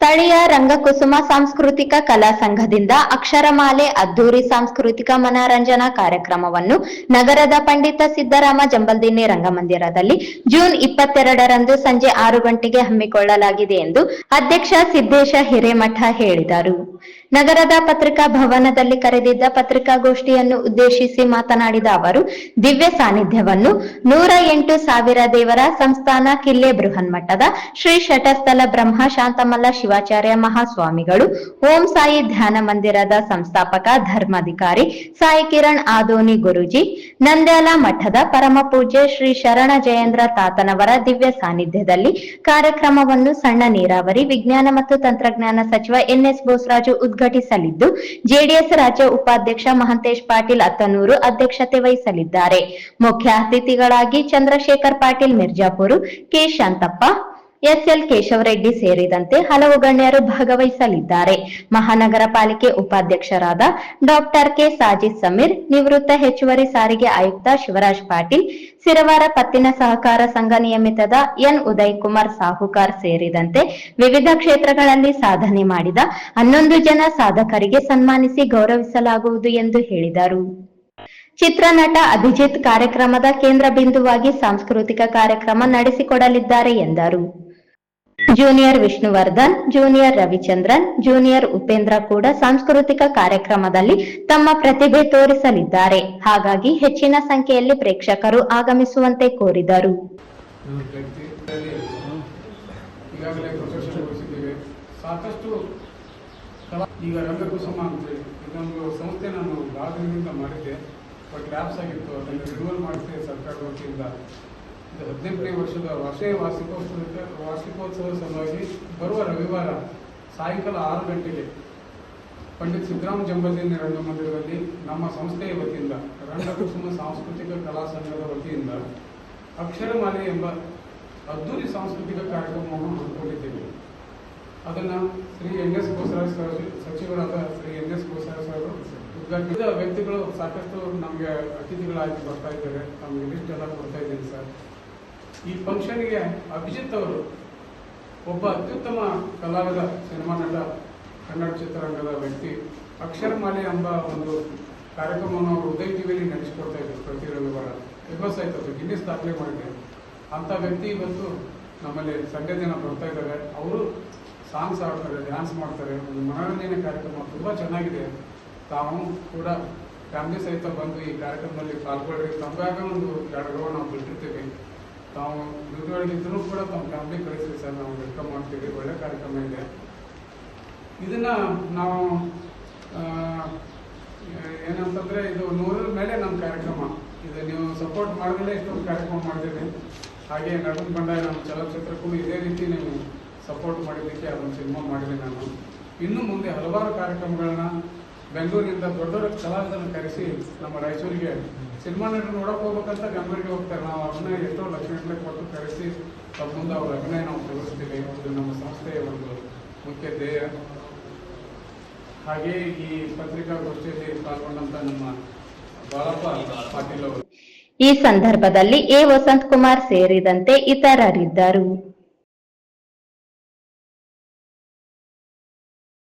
ಸ್ಥಳೀಯ ರಂಗಕುಸುಮ ಸಾಂಸ್ಕೃತಿಕ ಕಲಾ ಸಂಘದಿಂದ ಅಕ್ಷರಮಾಲೆ ಅದ್ದೂರಿ ಸಾಂಸ್ಕೃತಿಕ ಮನರಂಜನಾ ಕಾರ್ಯಕ್ರಮವನ್ನು ನಗರದ ಪಂಡಿತ ಸಿದ್ದರಾಮ ಜಂಬಲ್ದಿನ್ನಿ ರಂಗಮಂದಿರದಲ್ಲಿ ಜೂನ್ ಇಪ್ಪತ್ತೆರಡರಂದು ಸಂಜೆ ಆರು ಗಂಟೆಗೆ ಹಮ್ಮಿಕೊಳ್ಳಲಾಗಿದೆ ಎಂದು ಅಧ್ಯಕ್ಷ ಸಿದ್ದೇಶ ಹಿರೇಮಠ ಹೇಳಿದರು. ನಗರದ ಪತ್ರಿಕಾ ಭವನದಲ್ಲಿ ಕರೆದಿದ್ದ ಪತ್ರಿಕಾಗೋಷ್ಠಿಯನ್ನು ಉದ್ದೇಶಿಸಿ ಮಾತನಾಡಿದ ಅವರು, ದಿವ್ಯ ಸಾನ್ನಿಧ್ಯವನ್ನು ನೂರ ಎಂಟು ಸಾವಿರ ದೇವರ ಸಂಸ್ಥಾನ ಕಿಲ್ಲೆ ಬೃಹನ್ಮಠದ ಶ್ರೀ ಶಟಸ್ಥಲ ಬ್ರಹ್ಮ ಶಾಂತಮಲ್ಲ ಶಿವಾಚಾರ್ಯ ಮಹಾಸ್ವಾಮಿಗಳು, ಓಂ ಸಾಯಿ ಧ್ಯಾನ ಮಂದಿರದ ಸಂಸ್ಥಾಪಕ ಧರ್ಮಾಧಿಕಾರಿ ಸಾಯಿ ಕಿರಣ್ ಆದೋನಿ ಗುರುಜಿ, ನಂದ್ಯಾಲ ಮಠದ ಪರಮ ಪೂಜ್ಯ ಶ್ರೀ ಶರಣ ಜಯೇಂದ್ರ ತಾತನವರ ದಿವ್ಯ ಸಾನ್ನಿಧ್ಯದಲ್ಲಿ ಕಾರ್ಯಕ್ರಮವನ್ನು ಸಣ್ಣ ನೀರಾವರಿ ವಿಜ್ಞಾನ ಮತ್ತು ತಂತ್ರಜ್ಞಾನ ಸಚಿವ ಎನ್ಎಸ್ ಬೋಸರಾಜು ಉದ್ಘಾಟಿಸಲಿದ್ದು, ಜೆಡಿಎಸ್ ರಾಜ್ಯ ಉಪಾಧ್ಯಕ್ಷ ಮಹಂತೇಶ್ ಪಾಟೀಲ್ ಅತ್ತನೂರು ಅಧ್ಯಕ್ಷತೆ ವಹಿಸಲಿದ್ದಾರೆ. ಮುಖ್ಯ ಅತಿಥಿಗಳಾಗಿ ಚಂದ್ರಶೇಖರ್ ಪಾಟೀಲ್ ಮಿರ್ಜಾಪುರ, ಕೆ ಶಾಂತಪ್ಪ ಎಸ್ಎಲ್ ಕೇಶವರೆಡ್ಡಿ ಸೇರಿದಂತೆ ಹಲವು ಗಣ್ಯರು ಭಾಗವಹಿಸಲಿದ್ದಾರೆ. ಮಹಾನಗರ ಪಾಲಿಕೆ ಉಪಾಧ್ಯಕ್ಷರಾದ ಡಾಕ್ಟರ್ ಕೆ ಸಾಜಿದ್ ಸಮೀರ್, ನಿವೃತ್ತ ಹೆಚ್ಚುವರಿ ಸಾರಿಗೆ ಆಯುಕ್ತ ಶಿವರಾಜ್ ಪಾಟೀಲ್ ಸಿರವಾರ ಪತ್ತಿನ ಸಹಕಾರ ಸಂಘ ನಿಯಮಿತದ ಎನ್ ಉದಯ್ ಕುಮಾರ್ ಸಾಹುಕಾರ್ ಸೇರಿದಂತೆ ವಿವಿಧ ಕ್ಷೇತ್ರಗಳಲ್ಲಿ ಸಾಧನೆ ಮಾಡಿದ ಹನ್ನೊಂದು ಜನ ಸಾಧಕರಿಗೆ ಸನ್ಮಾನಿಸಿ ಗೌರವಿಸಲಾಗುವುದು ಎಂದು ಹೇಳಿದರು. ಚಿತ್ರನಟ ಅಭಿಜಿತ್ ಕಾರ್ಯಕ್ರಮದ ಕೇಂದ್ರ ಬಿಂದುವಾಗಿ ಸಾಂಸ್ಕೃತಿಕ ಕಾರ್ಯಕ್ರಮ ನಡೆಸಿಕೊಡಲಿದ್ದಾರೆ ಎಂದರು. Junior Vishnuvardhan junior Ravichandran junior Upendra ಕೂಡ ಸಾಂಸ್ಕೃತಿಕ ಕಾರ್ಯಕ್ರಮದಲ್ಲಿ ತಮ್ಮ ಪ್ರತಿಭೆ ತೋರಿಸಲಿದ್ದಾರೆ. ಹಾಗಾಗಿ ಹೆಚ್ಚಿನ ಸಂಖ್ಯೆಯಲ್ಲಿ ಪ್ರೇಕ್ಷಕರು ಆಗಮಿಸುವಂತೆ ಕೋರಿದರು. ಸಾಕಷ್ಟು ಈಗ ರಂಗಕುಸುಮ ಅಂತೇಳಿ ಇದೊಂದು ಸಂಸ್ಥೆ ನಾನು ಭಾಳ ದಿನದಿಂದ ಮಾಡಿದ್ದೆ. ಬಟ್ ಲ್ಯಾಬ್ಸ್ ಆಗಿತ್ತು. ಅದನ್ನು ರಿನ್ಯೂವಲ್ ಮಾಡಿಸಿದೆ ಸರ್ಕಾರದ ವತಿಯಿಂದ ಹದಿನೆಂಟನೇ ವರ್ಷದ ವರ್ಷೇ ವಾರ್ಷಿಕೋತ್ಸವಕ್ಕೆ ವಾರ್ಷಿಕೋತ್ಸವದ ಸಲುವಾಗಿ ಬರುವ ರವಿವಾರ ಸಾಯಂಕಾಲ ಆರು ಗಂಟೆಗೆ ಪಂಡಿತ್ ಸಿದ್ದರಾಮ ಜಂಬಲ್ದಿನ್ನಿ ರಂಗಮಂದಿರದಲ್ಲಿ ನಮ್ಮ ಸಂಸ್ಥೆಯ ವತಿಯಿಂದ, ರಂಗಕುಸುಮ ಸಾಂಸ್ಕೃತಿಕ ಕಲಾ ಸಂಘದ ವತಿಯಿಂದ ಅಕ್ಷರಮಾಲೆ ಎಂಬ ಅದ್ದೂರಿ ಸಾಂಸ್ಕೃತಿಕ ಕಾರ್ಯಕ್ರಮವನ್ನು ಹಮ್ಮಿಕೊಂಡಿದ್ದೇವೆ. ಅದನ್ನು Shri N S Bosaraj sir ಸಚಿವರಾದ Shri N S Bosaraj sir ಉದ್ಘಾಟಿಸಿದ ವ್ಯಕ್ತಿಗಳು ಸಾಕಷ್ಟು ನಮಗೆ ಅತಿಥಿಗಳಾಗಿ ಬರ್ತಾ ಇದ್ದಾರೆ. ನಮಗೆ ಲಿಸ್ಟ್ ಎಲ್ಲ ಕೊಡ್ತಾ ಇದ್ದೀನಿ ಸರ್. ಈ ಫಂಕ್ಷನ್ಗೆ ಅಭಿಜಿತ್ ಅವರು ಒಬ್ಬ ಅತ್ಯುತ್ತಮ ಕಲಾವಿದ, ಸಿನಿಮಾ ನಟ, ಕನ್ನಡ ಚಿತ್ರರಂಗದ ವ್ಯಕ್ತಿ ಅಕ್ಷರಮಾಲೆ ಎಂಬ ಒಂದು ಕಾರ್ಯಕ್ರಮವನ್ನು ಅವರು ಉದಯ ಟಿವಿಯಲ್ಲಿ ನಡೆಸಿಕೊಡ್ತಾ ಇದ್ದರು ಪ್ರತಿ ರವಿವಾರ. ಫೇಮಸ್ ಆಯ್ತು, ಅದು ಗಿನ್ನಿಸ್ ದಾಖಲೆ ಮಾಡಿದೆ. ಅಂಥ ವ್ಯಕ್ತಿ ಇವತ್ತು ನಮ್ಮಲ್ಲಿ ಸಂಜೆ ದಿನ ಬರ್ತಾ ಇದ್ದಾರೆ. ಅವರು ಸಾಂಗ್ಸ್ ಆಡ್ತಾರೆ ಡ್ಯಾನ್ಸ್ ಮಾಡ್ತಾರೆ. ಒಂದು ಮನೋರಂಜನೆ ಕಾರ್ಯಕ್ರಮ ತುಂಬ ಚೆನ್ನಾಗಿದೆ. ತಾವು ಕೂಡ ಫ್ಯಾಮಿಲಿ ಸಹಿತ ಬಂದು ಈ ಕಾರ್ಯಕ್ರಮದಲ್ಲಿ ಪಾಲ್ಗೊಳ್ಳಿ ತಮ್ಮ ಒಂದು ಎರಡು ರೋಡ್ ನಾವು ಬಿಟ್ಟಿರ್ತೀವಿ. ತಾವು ಡ್ಯೂಟಿಯೊಳಗಿದ್ದರೂ ಕೂಡ ತಮ್ಮ ಫ್ಯಾಮಿಲಿ ಕಳಿಸಿ ಸರ್ ನಾವು ವೆಲ್ಕಮ್ ಮಾಡ್ತೀವಿ, ಒಳ್ಳೆ ಕಾರ್ಯಕ್ರಮ ಇದೆ. ಇದನ್ನ ನಾವು ಏನಂತಂದ್ರೆ ಇದು ನೂರರ ಮೇಲೆ ನಮ್ಮ ಕಾರ್ಯಕ್ರಮ. ಇದು ನೀವು ಸಪೋರ್ಟ್ ಮಾಡಿದ್ರೆ ಇಷ್ಟೊಂದು ಕಾರ್ಯಕ್ರಮ ಮಾಡ್ತೀವಿ ಹಾಗೆ ನಟನ್ ಬಂಡಾಯ ನಮ್ಮ ಚಲನಚಿತ್ರಕ್ಕೂ ಇದೇ ರೀತಿ ನೀವು ಸಪೋರ್ಟ್ ಮಾಡಿದ್ದಕ್ಕೆ ಅದೊಂದು ಸಿನಿಮಾ ಮಾಡಿದೆ ನಾನು. ಇನ್ನು ಮುಂದೆ ಹಲವಾರು ಕಾರ್ಯಕ್ರಮಗಳನ್ನ ಬೆಂಗಳೂರಿನಿಂದ ದೊಡ್ಡ ದೊಡ್ಡ ಕಲಾವಿದರನ್ನು ಕರೆಸಿ ನಮ್ಮ ರಾಯಚೂರಿಗೆ ಸಿನಿಮಾ ನಟರು ನೋಡಕ್ ಹೋಗ್ಬೇಕಂತ ಬೆಂಗಳೂರಿಗೆ ಹೋಗ್ತಾರೆ. ನಾವು ಅಭಿನಯ ಎಷ್ಟೋ ಲಕ್ಷಗಟ್ಟಲೆ ಕೊಟ್ಟು ಕರೆಸಿ ಅವ್ರ ಮುಂದೆ ಅವ್ರ ಅಭಿನಯ ನಾವು ತೋರಿಸ್ತೀವಿ. ಇದು ನಮ್ಮ ಸಂಸ್ಥೆಯ ಒಂದು ಮುಖ್ಯ ಧ್ಯೇಯ. ಹಾಗೆ ಈ ಪತ್ರಿಕಾಗೋಷ್ಠಿಯಲ್ಲಿ ಪಾಲ್ಗೊಂಡಂತ ನಮ್ಮ ಬಾಳಪ್ಪ ಪಾಟೀಲ್ ಅವರು. ಈ ಸಂದರ್ಭದಲ್ಲಿ ಎ ವಸಂತ್ ಕುಮಾರ್ ಸೇರಿದಂತೆ ಇತರರಿದ್ದರು.